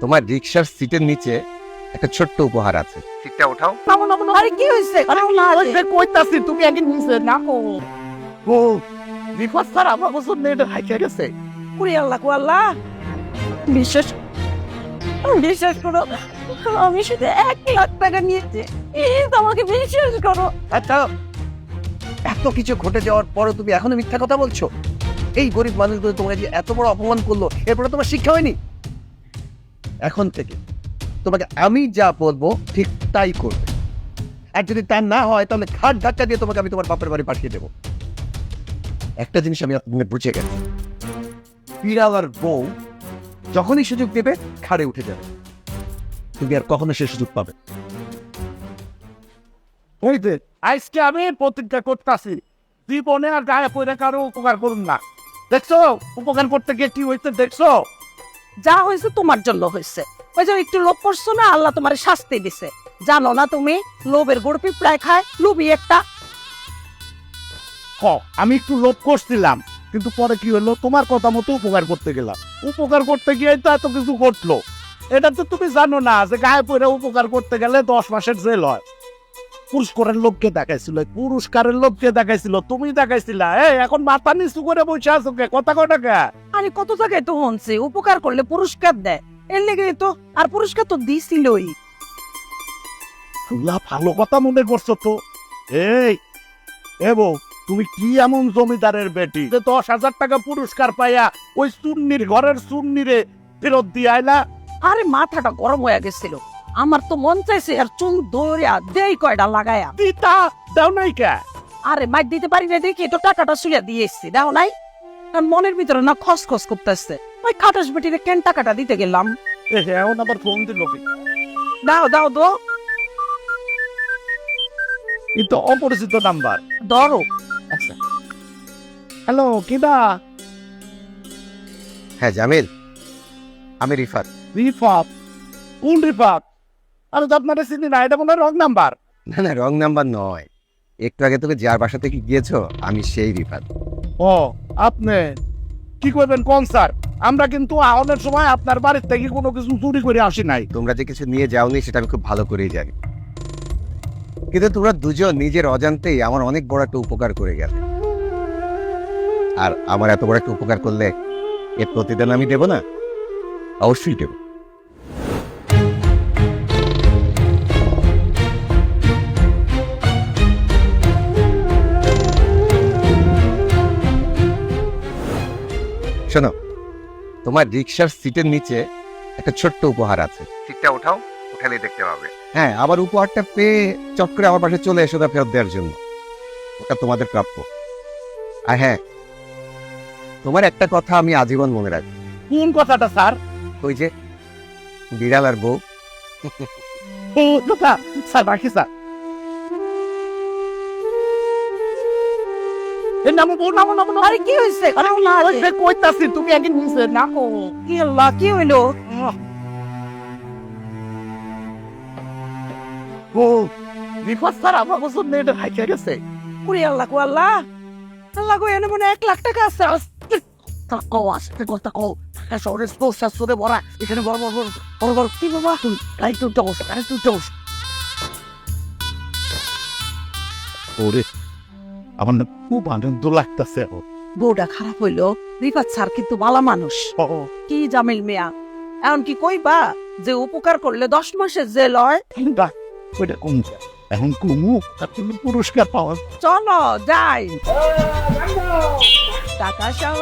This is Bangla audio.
তোমার রিক্সার সিটের নিচে একটা ছোট্ট উপহার আছে। সিটটা ওঠাও। আরে কি হয়েছে? আরে না ওই যে কইতাছি তুমি আগে নিচে নামো। ও বিপদ স্যার আমার বছর নেটে হাইকে গেছে। কুড়ি আল্লাহ কু আল্লাহ। বিশ্বাস বিশ্বাস করো আমি শুধু এক লাখ টাকা নিয়েছি। এই আমাকে বিশ্বাস করো। আচ্ছা এত কিছু ঘটে যাওয়ার পরে তুমি এখনও মিথ্যা কথা বলছো? এই গরিব মানুষগুলো তোমাকে যে এত বড় অপমান করল এরপরে তোমার শিক্ষা হয়নি? এখন থেকে, তোমাকে আমি যা বলব ঠিক তাই করবে। আর যদি তা না হয়, তাহলে ঘাট ধাক্কা দিয়ে তোমাকে আমি তোমার বাপের বাড়ি পাঠিয়ে দেবো। একটা জিনিস আমি আপনাকে বুঝে গেছি। বিড়াল আর বউ যখনই সুযোগ দেবে খাড়ে উঠে যাবে। তুমি আর কখনো সে সুযোগ পাবে ওই আজকে আমি প্রতিজ্ঞা করতেছি, জীবনে আর গায়ে পড়ে কারও উপকার করুন না। দেখছ, উপকার করতে গিয়ে কি হয়েছে দেখছ? যা হয়েছে তোমার জন্য হয়েছে। ওই যে একটু লোভ করছ না, আল্লাহ তোমার শাস্তি দিছে। জানো না তুমি, লোভের গোড় পিঁপড়ায় খায়, লোভী একটা। হ, আমি একটু লোভ করছিলাম, কিন্তু পরে কি হলো? তোমার কথা মতো উপকার করতে গেলাম। উপকার করতে গিয়ে তো এত কিছু ঘটলো। এটা তো তুমি জানো না যে গায়ে পড়ে উপকার করতে গেলে দশ মাসের জেল হয়। পুরস্কারের লোককে দেখাইছিল পুরস্কারের লোককে দেখাইছিল তুমি দেখাইছিলা। এই এখন মাথা নিচু করে বসে আছো কে? কথা কটা কে? আরে কত জায়গায় তো হনছে? উপকার করলে পুরস্কার দেয়। এর লেগে তো আর পুরস্কার তো দিছিলই। আল্লাহ ভালো কথা মনে করছ তো? এই এবো তুমি কি এমন জমিদারের বেটি যে দশ হাজার টাকা পুরস্কার পাইয়া ওই চুন্নির ঘরের চুন্নিরে ফেরত দিয়ে আইলা? আরে মাথাটা গরম হয়ে গেছিল। আমার তো মন চাইছে আর চুল দৌড়িয়া দেই কয়টা লাগায়া। দিতা দাও নাই কে? আরে মাইর দিতে পারি না দেখি তো টাকাটা শুয়ে দিয়ে এসছি দাও নাই? আর মনের ভিতরে না খস খস করতেছে। ওই খাটাস বেটিরে কেন টাকাটা দিতে গেলাম? এ এখন আবার ফোন দিল কি? দাও দাও দো কিন্তু অপরিচিত নাম্বার। ধরো। আচ্ছা। হ্যালো কিবা হ্যাঁ জামিল। আমি রিফাত। রিফাত? কোন রিফাত? আরে তো আপনারা চিনি না এটা মনে রং নাম্বার। না না রং নাম্বার নয়। একটু আগে তুমি যার বাসা থেকে গিয়েছো আমি সেই রিফাত। ও আপনি কি করবেন কোন স্যার? আমরা কিন্তু আহনের সময় আপনার বাড়ির থেকে কোনো কিছু চুরি করে আসি নাই। তোমরা যে কিছু নিয়ে যাওনি সেটা আমি খুব ভালো করেই জানি। কিন্তু তোমরা দুজন নিজের অজান্তেই আমার অনেক বড় একটা উপকার করে গেলে। আর আমার এত বড় একটা উপকার করলে এর প্রতিদান আমি দেব না? অবশ্যই দেব। শোনো তোমার রিক্সার সিটের নিচে একটা ছোট্ট উপহার আছে। সিটটা ওঠাও উঠালে দেখতে পাবে। হ্যাঁ আবার উপহারটা পেয়ে চট করে আমার পাশে চলে এসো তা ফেরত দেওয়ার জন্য। ওটা তোমাদের প্রাপ্য। আর হ্যাঁ তোমার একটা কথা আমি আজীবন মনে রাখব। কোন কথাটা স্যার? ওই যে বিড়াল আর বউ। ও কথা স্যার রাখি স্যার। এ নামো বউ, নামো নামো নামো। আরে কি হয়েছে? আরে খাও না কইতাছি তুমি আগে নিচে নামো। কি আল্লাহ কি হইল? ও বিপদ স্যার আমার বছর নেটে হাইকে গেছে। কুড়ি আল্লাহ কু আল্লাহ। আল্লাহ কো এনে মনে এক লাখ টাকা আছে। কও আসতে কথা কও। শহরে স্পোর্টস শাস্ত্রে ভরা এখানে বড় বড় বড় বড় বড়। কি বাবা? তুই তাই তুই দোষ তাই তুই দোষ ওরে আমার না খুব আনন্দ লাগতেছে বউটা খারাপ হইল রিফাত স্যার কিন্তু ভালো মানুষ। কি জামিল মিয়া? এখন কি কইবা যে উপকার করলে দশ মাসের জেল হয়? ওইটা কম এখন কুমু জন্য পুরস্কার পাওয়া চলো যাই। টাকা সহ।